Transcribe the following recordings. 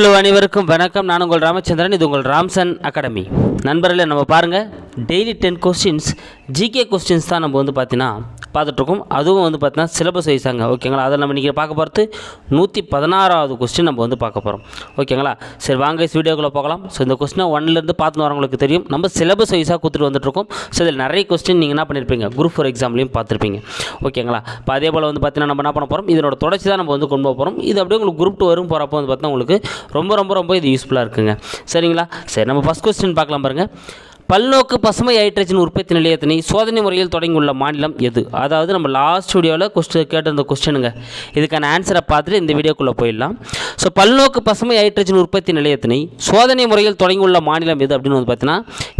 Hello அனைவருக்கும் வணக்கம். நான் உங்கள் ராமச்சந்திரன் இது உங்கள் ராம்சன் அகாடமி. நண்பர்களே நம்ம பாருங்கள் daily ten questions GK questions தான் நம்ம வந்து பார்த்தீங்கன்னா பார்த்துட்ருக்கோம். அதுவும் வந்து பார்த்தீங்கன்னா சிலபஸ் வைஸாங்க ஓகேங்களா அதை நம்ம இன்றைக்கி பார்க்க போகிறது நூற்றி பதினாறாவது கொஸ்டின் நம்ம வந்து பார்க்க போகிறோம் ஓகேங்களா சரி வாங்க இஸ் வீடியோக்குள்ளே போகலாம். ஸோ இந்த கொஸ்டினை ஒன்லேருந்து பார்த்து வரவங்களுக்கு தெரியும். நம்ம சிலபஸ் வைஸாக கொடுத்துட்டு வந்துட்டுருக்கோம் ஸோ இதில் நிறைய கொஸ்டின் நீங்கள் என்ன பண்ணியிருப்பீங்க குரூப் ஃபோர் எக்ஸாம்லையும் பார்த்துருப்பீங்க. ஓகேங்களா இப்போ அதே போல் வந்து பார்த்தீங்கன்னா நம்ம என்ன பண்ண போகிறோம் இதனோட தொடர்ச்சி தான் நம்ம வந்து கொண்டு போக போகிறோம் இது அப்படியே உங்களுக்கு குரூப் டூ வரும் போகிறப்போ வந்து பார்த்தீங்கன்னா உங்களுக்கு ரொம்ப ரொம்ப ரொம்ப இது யூஸ்ஃபுல்லாக இருக்குங்க. சரிங்களா? சரி நம்ம ஃபஸ்ட் கொஸ்டின் பார்க்கலாம் பாருங்கள் பல்நோக்கு பசுமை ஹைட்ரஜன் உற்பத்தி நிலையத்தினை சோதனை முறையில் தொடங்கியுள்ள மாநிலம் எது? அதாவது நம்ம லாஸ்ட் வீடியோவில் கொஸ்டின் கேட்டிருந்த கொஸ்டினுங்க இதுக்கான ஆன்சரை பார்த்துட்டு இந்த வீடியோக்குள்ளே போயிடலாம். ஸோ பல்நோக்கு பசுமை ஹைட்ரஜன் உற்பத்தி நிலையத்தினை சோதனை முறையில் தொடங்கியுள்ள மாநிலம் எது அப்படின்னு வந்து பார்த்தீங்கன்னா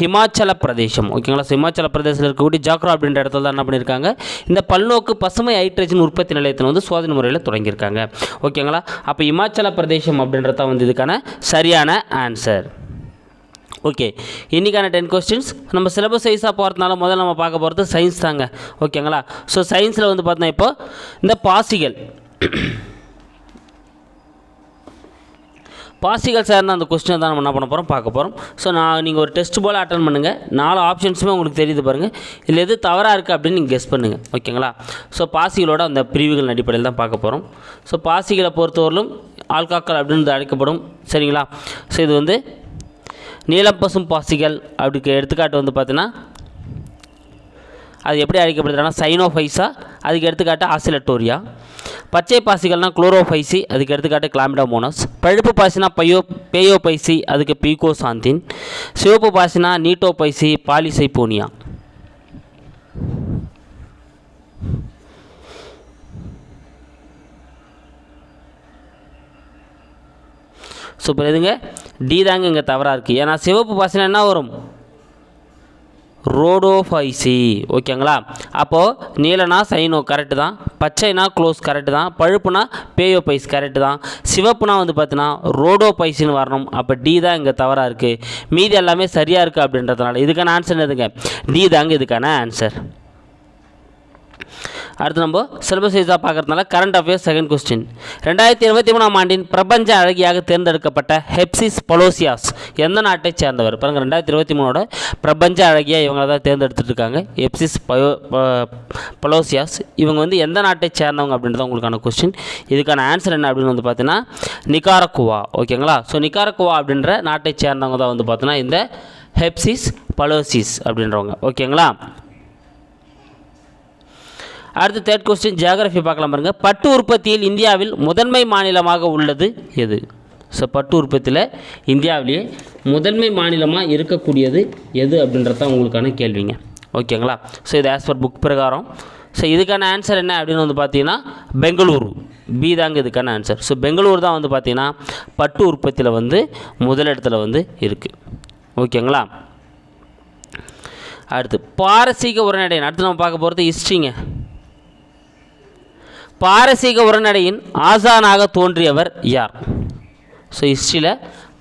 ஹிமாச்சல பிரதேசம். ஓகேங்களா ஸோ ஹிமாச்சல பிரதேசத்தில் இருக்கக்கூடிய ஜாக்ரா அப்படின்ற இடத்துல தான் என்ன பண்ணியிருக்காங்க இந்த பல்நோக்கு பசுமை ஹைட்ரஜன் உற்பத்தி நிலையத்தில் வந்து சோதனை முறையில் தொடங்கியிருக்காங்க. ஓகேங்களா அப்போ இமாச்சல பிரதேசம் அப்படின்றத வந்து இதுக்கான சரியான ஆன்சர் ஓகே இன்றைக்கான டென் கொஸ்டின்ஸ் நம்ம சிலபஸ் வைஸாக போகிறதுனால முதல்ல நம்ம பார்க்க போகிறது சயின்ஸ் தாங்க. ஓகேங்களா ஸோ சயின்ஸில் வந்து பார்த்தோன்னா இப்போ இந்த பாசிகள். பாசிகள் சார்னா அந்த கொஸ்டினை தான் நம்ம என்ன பண்ண போகிறோம் பார்க்க போகிறோம் ஸோ நான் நீங்கள் ஒரு டெஸ்ட் போல் அட்டன் பண்ணுங்கள் நாலு ஆப்ஷன்ஸுமே உங்களுக்கு தெரியுது பாருங்கள் இதில் எது தவறாக இருக்குது அப்படின்னு நீங்கள் கெஸ் பண்ணுங்கள் ஓகேங்களா ஸோ பாசிகளோட அந்த பிரிவுகள் அடிப்படையில் தான் பார்க்க போகிறோம் ஸோ பாசிகளை பொறுத்தவரையிலும் ஆல்காக்கள் அப்படின்னு அழைக்கப்படும். சரிங்களா? ஸோ இது வந்து நீலம் பசும் பாசிகள் அப்படிக்கு எடுத்துக்காட்டு வந்து பார்த்தீங்கன்னா அது எப்படி அழைக்கப்படுதுன்னா சைனோஃபைஸா அதுக்கு எடுத்துக்காட்டு ஆசிலட்டோரியா. பச்சை பாசிகள்னால் குளோரோஃபைசி அதுக்கு எடுத்துக்காட்டு கிளாமிடோமோனஸ். பழுப்பு பாசினா பையோ பேயோபைசி அதுக்கு பீகோசாந்தின். சிவப்பு பாசினா நீட்டோபைசி பாலிசைபோனியா. சூப்பர். எதுங்க? டி தாங்க இங்கே தவறாக இருக்குது ஏன்னா சிவப்பு பசங்க என்ன வரும்? ரோடோஃபைசி. ஓகேங்களா? அப்போது நீலனா சைனோ கரெக்டு தான். பச்சைனா க்ளோஸ் கரெக்டு தான். பழுப்புனா பேயோபைஸ் கரெக்டு தான். சிவப்புனா வந்து பார்த்தீங்கன்னா ரோடோபைசின்னு வரணும். அப்போ டி தான் இங்கே தவறாக இருக்குது மீதி எல்லாமே சரியாக இருக்குது அப்படின்றதுனால. இதுக்கான ஆன்சர் எதுங்க டி தாங்க இதுக்கான ஆன்சர் அடுத்து நம்ம சிலபஸ் வைஸாக பார்க்குறதுனால கரண்ட் அஃபேர்ஸ் செகண்ட் கொஸ்டின் ரெண்டாயிரத்தி இருபத்தி மூணாம் ஆண்டின் பிரபஞ்ச அழகியாக தேர்ந்தெடுக்கப்பட்ட ஹெப்சிஸ் பொலோசியாஸ் எந்த நாட்டை சேர்ந்தவர்? பாருங்கள் ரெண்டாயிரத்தி இருபத்தி மூணோட பிரபஞ்ச அழகியாக இவங்களை தான் தேர்ந்தெடுத்துட்டு இருக்காங்க ஹெப்சிஸ் பயோ பொலோசியாஸ். இவங்க வந்து எந்த நாட்டை சேர்ந்தவங்க அப்படின்றது உங்களுக்கான கொஸ்டின் இதுக்கான ஆன்சர் என்ன அப்படின்னு வந்து பார்த்தீங்கன்னா நிகாரக்குவா ஓகேங்களா ஸோ நிகாரக்குவா அப்படின்ற நாட்டை சேர்ந்தவங்க தான் வந்து பார்த்தீங்கன்னா இந்த ஹெப்சிஸ் பலோசிஸ் அப்படின்றவங்க. ஓகேங்களா அடுத்து தேர்ட் கொஸ்டின் ஜியாகிரஃபி பார்க்கலாம் பாருங்க. பட்டு உற்பத்தியில் இந்தியாவில் முதன்மை மாநிலமாக உள்ளது எது? ஸோ பட்டு உற்பத்தியில் இந்தியாவிலேயே முதன்மை மாநிலமாக இருக்கக்கூடியது எது அப்படின்றது தான் உங்களுக்கான கேள்விங்க. ஓகேங்களா ஸோ இது ஆஸ் பர் புக் பிரகாரம். ஸோ இதுக்கான ஆன்சர் என்ன அப்படின்னு வந்து பார்த்தீங்கன்னா பெங்களூரு. பி தாங்க இதுக்கான ஆன்சர் ஸோ பெங்களூர் தான் வந்து பார்த்தீங்கன்னா பட்டு உற்பத்தியில் வந்து முதலிடத்தில் வந்து இருக்குது ஓகேங்களா அடுத்து பாரசீக உரைநடை அடுத்து நம்ம பார்க்க போகிறது ஹிஸ்ட்ரிங்க பாரசீக உரைநடையின் ஆசானாக தோன்றியவர் யார்? ஸோ ஹிஸ்ட்ரியில்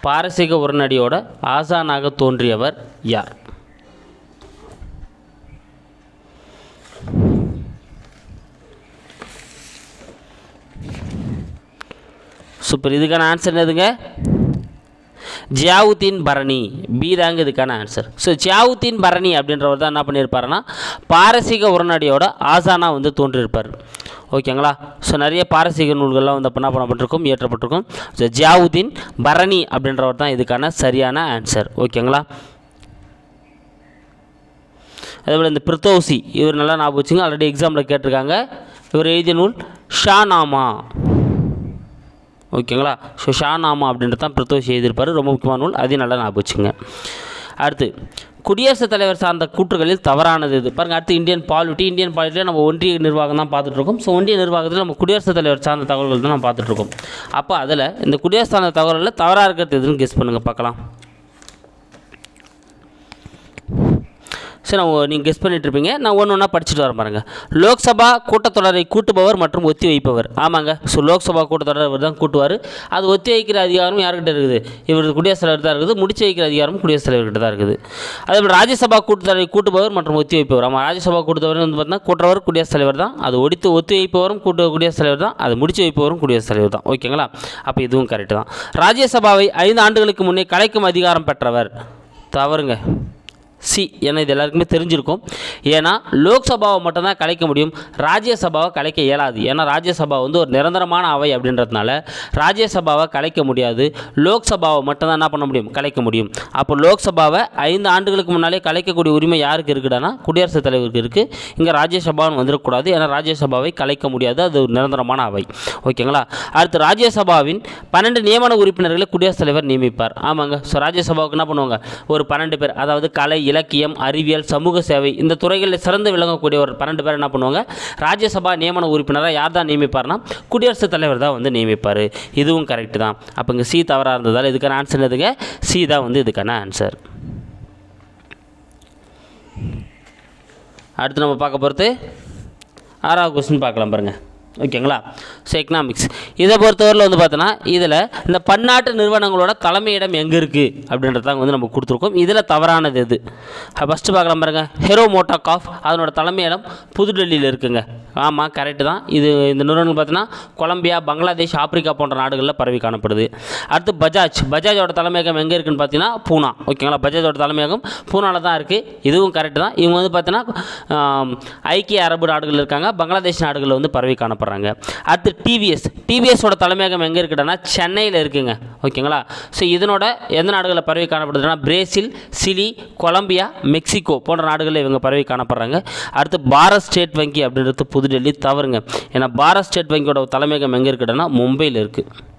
பாரசீக உரைநடையோட ஆசானாக தோன்றியவர் யார்? சூப்பர் இதுக்கான ஆன்சர் என்னதுங்க? ஜியாவுத்தீன் பரணி. பி தாங்க இதுக்கான ஆன்சர் ஸோ ஜியாவுத்தீன் பரணி அப்படின்றவர் தான் என்ன பண்ணியிருப்பாருன்னா பாரசீக உரநடியோட ஆசானா வந்து தோன்றியிருப்பார். ஓகேங்களா ஸோ நிறைய பாரசீக நூல்கள்லாம் வந்து அப்போ என்ன பண்ணப்பட்டிருக்கும்? இயற்றப்பட்டிருக்கும். ஸோ ஜியாவுதீன் பரணி அப்படின்றவர் தான் இதுக்கான சரியான ஆன்சர் ஓகேங்களா அதேபோல் இந்த பிரித்தோசி இவர் நல்லா ஞாபகம் வச்சுங்க. ஆல்ரெடி எக்ஸாமில் கேட்டிருக்காங்க. இவர் எழுதிய நூல் ஷானாமா. ஓகேங்களா? ஸோ ஷானாமா அப்படின்றது தான் பிரதோஷ் எழுதியிருப்பார் ரொம்ப முக்கியமான நூல். அதையும் நல்லா நான் வச்சுங்க அடுத்து குடியரசுத் தலைவர் சார்ந்த கூற்றுகளில் தவறானது இது. பாருங்கள் அடுத்து இந்தியன் பாலிட்டி இந்தியன் பாலிட்டியில் நம்ம ஒன்றிய நிர்வாகம் தான் பார்த்துட்ருக்கோம் ஸோ ஒன்றிய நிர்வாகத்தில் நம்ம குடியரசுத் தலைவர் சார்ந்த தகவல்கள் தான் நம்ம பார்த்துட்ருக்கோம் அப்போ அதில் இந்த குடியரசு சார்ந்த தகவல்களில் தவறாக இருக்கிறது எதுன்னு கெஸ் பண்ணுங்கள் பார்க்கலாம். சரி நான் நீங்கள் கெஸ் பண்ணிட்டு இருப்பீங்க. நான் ஒன்று ஒன்றா படிச்சுட்டு வர பாருங்க. லோக்சபா கூட்டத்தொடரை கூட்டுபவர் மற்றும் ஒத்தி வைப்பவர். ஆமாங்க. ஸோ லோக்சபா கூட்டத்தொடர் இவர் தான் கூட்டுவார். அது ஒத்தி வைக்கிற அதிகாரம் யார்கிட்ட இருக்குது? இவர் குடியரசுத் தலைவர் தான் இருக்குது. முடிச்சு வைக்கிற அதிகாரம் குடியரசுத் தலைவர்கிட்ட தான் இருக்குது. அதே போல் ராஜ்யசபா கூட்டத்தொடரை கூட்டுபவர் மற்றும் ஒத்தி வைப்பவர். ஆமாம் ராஜ்யசபா கூட்டத்தொடர் வந்து பார்த்தீங்கன்னா கூட்டுறவர் குடியரசுத் தலைவர் தான். அது ஒடித்து ஒத்தி வைப்பவரும் கூட்டு குடியரசுத் தலைவர் தான். அது முடிச்சு வைப்பவரும் குடியரசுத் தலைவர் தான். ஓகேங்களா அப்போ இதுவும் கரெக்டு தான். ராஜ்யசபாவை ஐந்து ஆண்டுகளுக்கு முன்னே கலைக்கும் அதிகாரம் பெற்றவர். தவறுங்க. சி ஏன்னா இது எல்லாருக்குமே தெரிஞ்சிருக்கும். ஏன்னா லோக்சபாவை மட்டும்தான் கலைக்க முடியும் ராஜ்யசபாவை கலைக்க இயலாது. ஏன்னா ராஜ்யசபா வந்து ஒரு நிரந்தரமான அவை அப்படின்றதுனால ராஜ்யசபாவை கலைக்க முடியாது லோக்சபாவை மட்டும்தான் என்ன பண்ண முடியும் கலைக்க முடியும். அப்போ லோக்சபாவை ஐந்து ஆண்டுகளுக்கு முன்னாலே கலைக்கக்கூடிய உரிமை யாருக்கு இருக்குடானா குடியரசுத் தலைவருக்கு இருக்குது இங்கே ராஜ்யசபான்னு வந்துடக்கூடாது ஏன்னா ராஜ்யசபாவை கலைக்க முடியாது அது ஒரு நிரந்தரமான அவை. ஓகேங்களா? அடுத்து ராஜ்யசபாவின் பன்னெண்டு நியமன உறுப்பினர்களை குடியரசுத் தலைவர் நியமிப்பார். ஆமாங்க. ஸோ ராஜ்யசபாவுக்கு என்ன பண்ணுவாங்க? ஒரு பன்னெண்டு பேர் அதாவது கலை இலக்கியம் அறிவியல் சமூக சேவை இந்த துறைகளில் சிறந்து விளங்கக்கூடிய ஒரு பன்னெண்டு பேர் என்ன பண்ணுவாங்க? ராஜ்யசபா நியமன உறுப்பினராக யார் தான் நியமிப்பார்னா? குடியரசுத் தலைவர் தான் வந்து நியமிப்பார். இதுவும் கரெக்டு தான். அப்போ இங்கே சி தவறாக இருந்ததால் இதுக்கான ஆன்சர் எதுங்க சி தான் வந்து இதுக்கான ஆன்சர் அடுத்து நம்ம பார்க்க போகிறது ஆறாவது கொஸ்டின் பார்க்கலாம் பாருங்கள் ஓகேங்களா? ஸோ எக்கனாமிக்ஸ் இதை பொறுத்தவரையில் வந்து பார்த்தோன்னா இதில் இந்த பன்னாட்டு நிறுவனங்களோட தலைமையிடம் எங்கே இருக்குது அப்படின்றதாங்க வந்து நம்ம கொடுத்துருக்கோம். இதில் தவறானது எது? ஃபஸ்ட்டு பார்க்கலாம் பாருங்கள் ஹெரோ மோட்டாகாஃப் அதனோட தலைமையிடம் புதுடெல்லியில் இருக்குங்க. ஆமாம் கரெக்டு தான். இது இந்த நிறுவனம் பார்த்தீங்கன்னா கொலம்பியா பங்களாதேஷ் ஆப்பிரிக்கா போன்ற நாடுகளில் பரவி காணப்படுது. அடுத்து பஜாஜ். பஜாஜோட தலைமையகம் எங்கே இருக்குன்னு பார்த்தீங்கன்னா பூனா. ஓகேங்களா? பஜாஜோட தலைமையகம் பூனாவில் தான் இருக்குது இதுவும் கரெக்டு தான். இவங்க வந்து பார்த்தீங்கன்னா ஐக்கிய அரபு நாடுகள் இருக்காங்க. பங்களாதேஷ் நாடுகளில் வந்து பரவி காணப்படுறாங்க அடுத்து டிவிஎஸ் டிவிஎஸோட தலைமையகம் எங்கே இருக்குதுன்னா சென்னையில் இருக்குங்க. ஓகேங்களா? ஸோ இதனோட எந்த நாடுகளில் பரவி காணப்படுதுன்னா பிரேசில் சிலி கொலம்பியா மெக்சிகோ போன்ற நாடுகளில் இவங்க பரவி காணப்படுறாங்க. அடுத்து பாரத் ஸ்டேட் வங்கி அப்படின்றது புதுடெல்லி தவறுங்க. ஏன்னா பாரத் ஸ்டேட் வங்கியோட தலைமையகம் எங்கே இருக்குதுன்னா மும்பையில் இருக்குது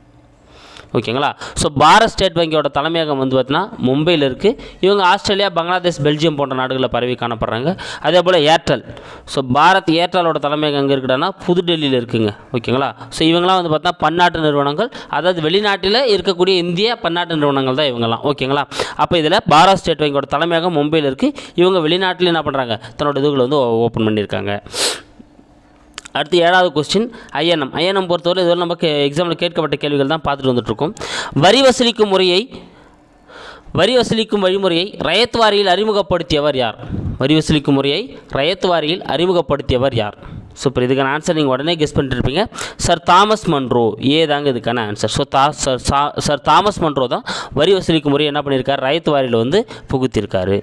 ஓகேங்களா? ஸோ பாரத் ஸ்டேட் வங்கியோட தலைமையகம் வந்து பார்த்தீங்கன்னா மும்பையில் இருக்குது இவங்க ஆஸ்திரேலியா பங்களாதேஷ் பெல்ஜியம் போன்ற நாடுகளில் பரவி காணப்படுறாங்க. அதே போல் ஏர்டெல். ஸோ பாரத் ஏர்டெலோட தலைமையகம் எங்கே இருக்குன்னா புதுடெல்லியில் இருக்குங்க. ஓகேங்களா? ஸோ இவங்களாம் வந்து பார்த்தா பன்னாட்டு நிறுவனங்கள். அதாவது வெளிநாட்டில் இருக்கக்கூடிய இந்திய பன்னாட்டு நிறுவனங்கள் தான் இவங்கெல்லாம். ஓகேங்களா? அப்போ இதில் பாரத் ஸ்டேட் வங்கியோட தலைமையகம் மும்பையில் இருக்குது இவங்க வெளிநாட்டில் என்ன பண்ணுறாங்க தன்னோட இதுகளை வந்து ஓப்பன் பண்ணியிருக்காங்க. அடுத்து ஏழாவது கொஸ்டின் ஐஎன்எம். ஐஎன்எம் பொறுத்தவரை இதுவரை நமக்கு எக்ஸாமில் கேட்கப்பட்ட கேள்விகள் தான் பார்த்துட்டு வந்துட்டுருக்கோம். வரி வசூலிக்கும் முறையை வரி வசூலிக்கும் வழிமுறையை ரயத் வாரியில் அறிமுகப்படுத்தியவர் யார்? வரி வசூலிக்கும் முறையை ரயத் வாரியில் அறிமுகப்படுத்தியவர் யார்? சூப்பர் இதுக்கான ஆன்சர் நீங்கள் உடனே கெஸ் பண்ணிட்டுருப்பீங்க சார் தாமஸ் மன்ரோ ஏ தாங்க இதுக்கான ஆன்சர் ஸோ தா சார் சா சார் தாமஸ் மன்ரோ தான் வரி வசூலிக்கும் முறையை என்ன பண்ணியிருக்கார்? ரயத் வாரியில் வந்து புகுத்திருக்காரு.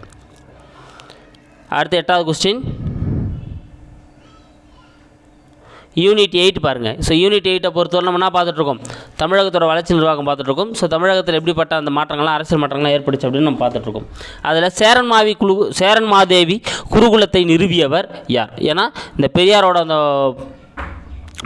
அடுத்து எட்டாவது கொஸ்டின் யூனிட் எயிட் பாருங்கள் ஸோ யூனிட் எயிட்டை பொறுத்தவரை நம்ம என்ன பார்த்துட்ருக்கோம்? தமிழகத்தோட வளர்ச்சி நிர்வாகம் பார்த்துட்ருக்கோம். ஸோ தமிழகத்தில் எப்படிப்பட்ட அந்த மாற்றங்கள்லாம் அரசியல் மாற்றங்கள்லாம் ஏற்படுச்சு அப்படின்னு நம்ம பார்த்துட்ருக்கோம். அதில் சேரன் மாவி குழு சேரன் மாதேவி குருகுலத்தை நிறுவியவர் யார்? ஏன்னா இந்த பெரியாரோட அந்த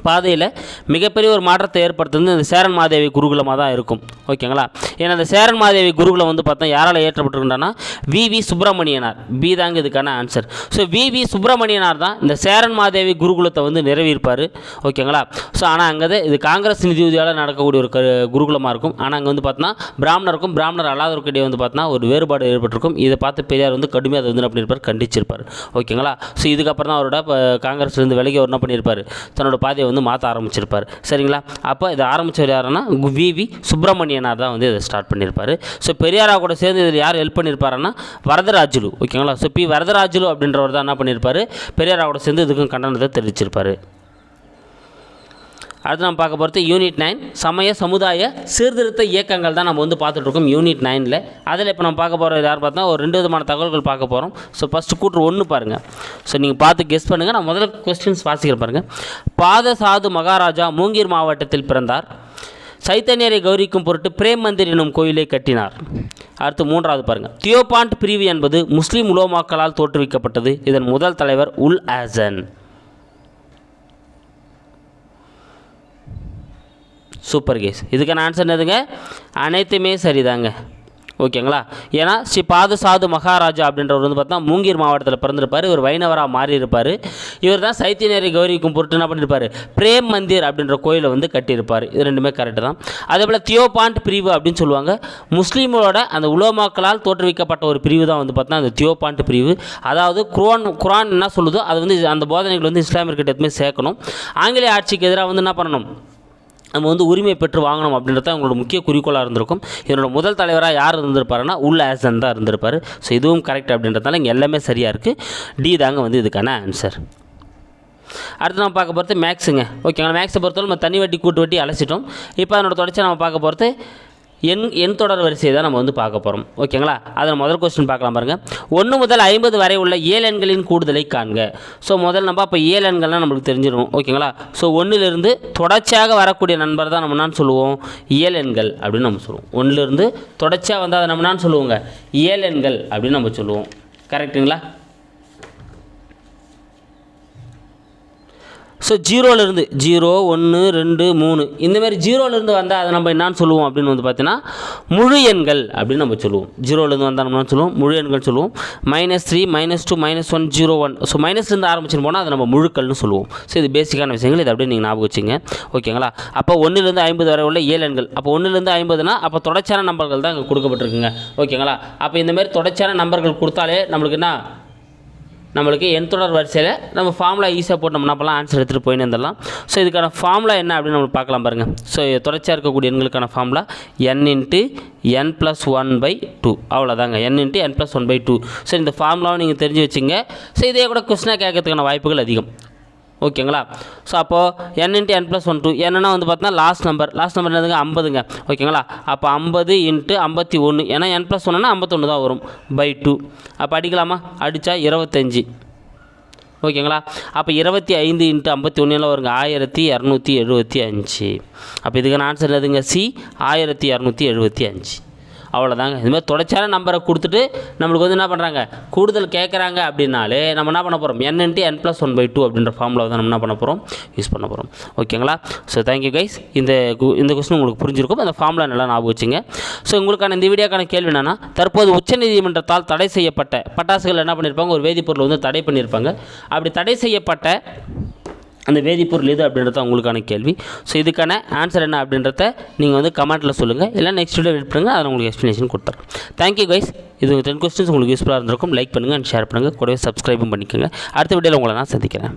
பாதையில் மிகப்பெரிய ஒரு மாற்றத்தை ஏற்படுத்துறது இந்த சேரன் மாதேவி குருகுலமாக தான் இருக்கும். ஓகேங்களா? ஏன்னா இந்த சேரன் மாதேவி குருகுலம் வந்து பார்த்தா யாரால் ஏற்றப்பட்டிருக்கின்றனா வி. வி. சுப்பிரமணியனார். பி தாங்க இதுக்கான answer so V. V. Subramanianar தான் இந்த சேரன் மாதேவி குருகுலத்தை வந்து நிறைவேற்பார் ஓகேங்களா? ஸோ ஆனால் அங்கே இது காங்கிரஸ் நிதியுதவியால் நடக்கக்கூடிய ஒரு க குருகுலமாக இருக்கும். ஆனால் அங்கே வந்து பார்த்தோன்னா பிராமணருக்கும் பிராமணர் அல்லாதவருக்கு இடையே வந்து பார்த்தோன்னா ஒரு வேறுபாடு ஏற்பட்டிருக்கும். இதை பார்த்து பெரியார் வந்து கடுமையாக அதை வந்து என்ன பண்ணியிருப்பார்? கண்டிச்சிருப்பார். ஓகேங்களா? ஸோ இதுக்கப்புறம் தான் அவரோட காங்கிரஸ்லேருந்து விலகி அவர் என்ன பண்ணியிருப்பார்? தன்னோட பாதையை வந்து மாற்ற ஆரம்பிச்சிருப்பார். சரிங்களா? அப்போ இதை ஆரம்பித்தவர் யாருன்னா வி வி சுப்பிரமணியனார் தான் வந்து இதை ஸ்டார்ட் பண்ணியிருப்பார் ஸோ பெரியாரா கூட சேர்ந்து இதில் யார் ஹெல்ப் பண்ணியிருப்பாருன்னா வரதராஜுலு. ஓகேங்களா? So B. வரதராஜுலு அப்படின்றவர் தான் என்ன பண்ணியிருப்பார் பெரியாரா கூட சேர்ந்து இதுக்கும் கண்டனத்தை தெரிவிச்சிருப்பார். அடுத்து நம்ம பார்க்க போகிறது யூனிட் நைன் சமய சமுதாய சீர்திருத்த இயக்கங்கள் தான் நம்ம வந்து பார்த்துட்ருக்கோம் யூனிட் நைனில் அதில் இப்போ நம்ம பார்க்க போகிற யார் பார்த்தா ஒரு ரெண்டு விதமான தகவல்கள் பார்க்க போகிறோம் ஸோ ஃபஸ்ட்டு கூற்று ஒன்று பாருங்கள் ஸோ நீங்கள் பார்த்து கெஸ் பண்ணுங்கள் நான் முதல்ல கொஸ்டின்ஸ் வாசிக்கிறேன் பாருங்கள் பாதசாது மகாராஜா மூங்கீர் மாவட்டத்தில் பிறந்தார். சைத்தன்யரை கௌரிக்கும் பொருட்டு பிரேம் மந்திர் எனும் கோயிலை கட்டினார். அடுத்து மூன்றாவது பாருங்கள் தியோபாண்ட் பிரிவு என்பது முஸ்லீம் உலோமாக்களால் தோற்றுவிக்கப்பட்டது. இதன் முதல் தலைவர் உல் ஆசன் சூப்பர் கேஸ். இதுக்கான ஆன்சர் என்னதுங்க? அனைத்துமே சரிதாங்க. ஓகேங்களா? ஏன்னா ஸ்ரீ பாது சாது மகாராஜா அப்படின்றவர் வந்து பார்த்தா மூங்கீர் மாவட்டத்தில் பிறந்திருப்பார். இவர் வைணவராக மாறி இருப்பார் இவர் தான் சைத்தியநேரி கௌரி கும்பிட்டு என்ன பண்ணியிருப்பார் பிரேம் மந்திர் அப்படின்ற கோயிலை வந்து கட்டியிருப்பார். இது ரெண்டுமே கரெக்டு தான். அதே போல் தியோபாண்ட் பிரிவு அப்படின்னு சொல்லுவாங்க. முஸ்லீம்களோட அந்த உலோமாக்களால் தோற்றுவிக்கப்பட்ட ஒரு பிரிவு தான் வந்து பார்த்தா அந்த தியோபாண்ட் பிரிவு. அதாவது குரான் குரான் என்ன சொல்லுதோ அது வந்து அந்த போதனைகள் வந்து இஸ்லாமியர்கிட்ட எதுவுமே சேர்க்கணும். ஆங்கிலேய ஆட்சிக்கு எதிராக வந்து என்ன பண்ணணும்? நம்ம வந்து உரிமை பெற்று வாங்கணும் அப்படின்றது அவங்களோட முக்கிய குறிக்கோளாக இருந்திருக்கும். இதனோட முதல் தலைவராக யார் இருந்திருப்பாருன்னா உள்ள ஆசன் தான் இருந்திருப்பார். ஸோ இதுவும் கரெக்ட் அப்படின்றதால இங்கே எல்லாமே சரியாக இருக்குது டி தாங்க வந்து இதுக்கான ஆன்சர் அடுத்து நம்ம பார்க்க போகிறது மேக்ஸுங்க ஓகேங்களா மேக்ஸை பொறுத்தவரை நம்ம தனி வட்டி கூட்டு வட்டி அலசிட்டோம். இப்போ அதனோட தொடர்ச்சியாக நம்ம பார்க்க போகிறது எண் எண் தொடர் வரிசையை தான் நம்ம வந்து பார்க்க போகிறோம் ஓகேங்களா? அதில் முதல் கொஸ்டின் பார்க்கலாம் பாருங்கள் ஒன்று முதல் ஐம்பது வரை உள்ள ஏழு எண்களின் கூடுதலை காண்க. ஸோ முதல் நம்ம அப்போ ஏழு எண்கள்லாம் நம்மளுக்கு தெரிஞ்சிடும் ஓகேங்களா? ஸோ ஒன்றிலிருந்து தொடர்ச்சியாக வரக்கூடிய நண்பர் தான் நம்ம என்னன்னு சொல்லுவோம்? ஏழு எண்கள் அப்படின்னு நம்ம சொல்லுவோம். ஒன்றிலிருந்து தொடர்ச்சியாக வந்தால் அதை நம்ம என்னன்னு சொல்லுவோங்க? ஏழு எண்கள் அப்படின்னு நம்ம சொல்லுவோம். கரெக்டுங்களா ஸோ ஜீரோலேருந்து ஜீரோ ஒன்று ரெண்டு மூணு இந்தமாரி ஜீரோலேருந்து வந்தால் அதை நம்ம என்னான்னு சொல்லுவோம் அப்படின்னு வந்து பார்த்தீங்கன்னா முழு எண்கள் அப்படின்னு நம்ம சொல்லுவோம். ஜீரோலேருந்து வந்தால் நம்ம சொல்லுவோம்? முழு எண்கள் சொல்லுவோம். Minus three minus two minus one zero one so மைனஸ்லேருந்து ஆரம்பிச்சுன்னு போனால் அதை நம்ம முழுக்கள்னு சொல்லுவோம். ஸோ இது பேசிக்கான விஷயங்கள். இதை அப்படியே நீங்கள் ஞாபகம் வச்சுங்க. ஓகேங்களா? அப்போ ஒன்றுலேருந்து ஐம்பது வரை உள்ள ஏழு எண்கள். அப்போ ஒன்றுலேருந்து ஐம்பதுனா அப்போ தொடர்ச்சியான நம்பர்கள் தான் இங்கே கொடுக்கப்பட்டிருக்குங்க. ஓகேங்களா? அப்போ இந்தமாரி தொடர்ச்சியான நம்பர்கள் கொடுத்தாலே நம்மளுக்கு என்ன நம்மளுக்கு என் தொடர் வரிசையில் நம்ம ஃபார்முலா ஈஸியாக போட்டு நம்ம என்ன பண்ணலாம்? ஆன்சர் எடுத்துகிட்டு போயின்னு வந்துடலாம் ஸோ இதுக்கான ஃபார்முலா என்ன அப்படின்னு நம்ம பார்க்கலாம் பாருங்கள் ஸோ தொடர்ச்சியாக இருக்கக்கூடிய எண்களுக்கான formula n into n plus one by two அவ்வளோதாங்க n into n plus one by two so இந்த ஃபார்முலாவை நீங்கள் தெரிஞ்சு வச்சுங்க. ஸோ இதே கூட கொஸ்டினாக கேட்கறதுக்கான வாய்ப்புகள் அதிகம். ஓகேங்களா? ஸோ அப்போது n into n plus one two என்னென்னா வந்து பார்த்தீங்கன்னா லாஸ்ட் நம்பர் லாஸ்ட் நம்பர் என்னதுங்க? ஐம்பதுங்க. ஓகேங்களா? அப்போ ஐம்பது இன்ட்டு ஐம்பத்தி ஒன்று ஏன்னா என் ப்ளஸ் ஒன்றுனா ஐம்பத்தொன்று தான் வரும். பை டூ அப்போ அடிக்கலாமா? அடித்தா இருபத்தஞ்சி. ஓகேங்களா? அப்போ இருபத்தி ஐந்து இன்ட்டு ஐம்பத்தி ஒன்றில் வருங்க. ஆயிரத்தி இரநூத்தி எழுபத்தி அஞ்சு. அப்போ இதுக்கான ஆன்சர் எதுங்க சி ஆயிரத்தி இரநூத்தி எழுபத்தி அஞ்சு. அவ்வளோதாங்க இது மாதிரி தொடர்ச்சியான நம்பரை கொடுத்துட்டு நம்மளுக்கு வந்து என்ன பண்ணுறாங்க கூடுதல் கேட்குறாங்க அப்படின்னாலே நம்ம என்ன பண்ண போகிறோம் n into n plus one by two அப்படின்ற ஃபார்மில் தான் நம்ம என்ன பண்ண போகிறோம் யூஸ் பண்ண போகிறோம் ஓகேங்களா? ஸோ தேங்க்யூ கைஸ் இந்த கு- இந்த கொஸ்டின் உங்களுக்கு புரிஞ்சிருக்கும். அந்த ஃபார்முலா நல்லா ஞாபகம் வச்சுங்க. ஸோ உங்களுக்கான இந்த வீடியோக்கான கேள்வி என்னென்னா தற்போது உச்சநீதிமன்றத்தால் தடை செய்யப்பட்ட பட்டாசுகள் என்ன பண்ணியிருப்பாங்க ஒரு வேதிப்பொருள் வந்து தடை பண்ணியிருப்பாங்க அப்படி தடை செய்யப்பட்ட அந்த வேதிப்பொருள் எது அப்படின்றது உங்களுக்கான கேள்வி. ஸோ இதுக்கான ஆன்சர் என்ன அப்படின்றத நீங்கள் வந்து கமெண்ட்டில் சொல்லுங்கள் இல்லை நெக்ஸ்ட் வீடியோ வெயிட் பண்ணுங்கள் அதை உங்களுக்கு எக்ஸ்ப்ளனேஷன் கொடுத்துறேன் தேங்க்யூ கைஸ் இது டென் கொஸ்டின்ஸ் உங்களுக்கு யூஸ்ஃபுல்லாக இருந்திருக்கும். லைக் பண்ணுங்கள் அண்ட் ஷேர் பண்ணுங்கள் கூடவே சப்ஸ்கிரைபும் பண்ணிக்கோங்க. அடுத்த வீடியோவில் உங்களை நான் சந்திக்கிறேன்.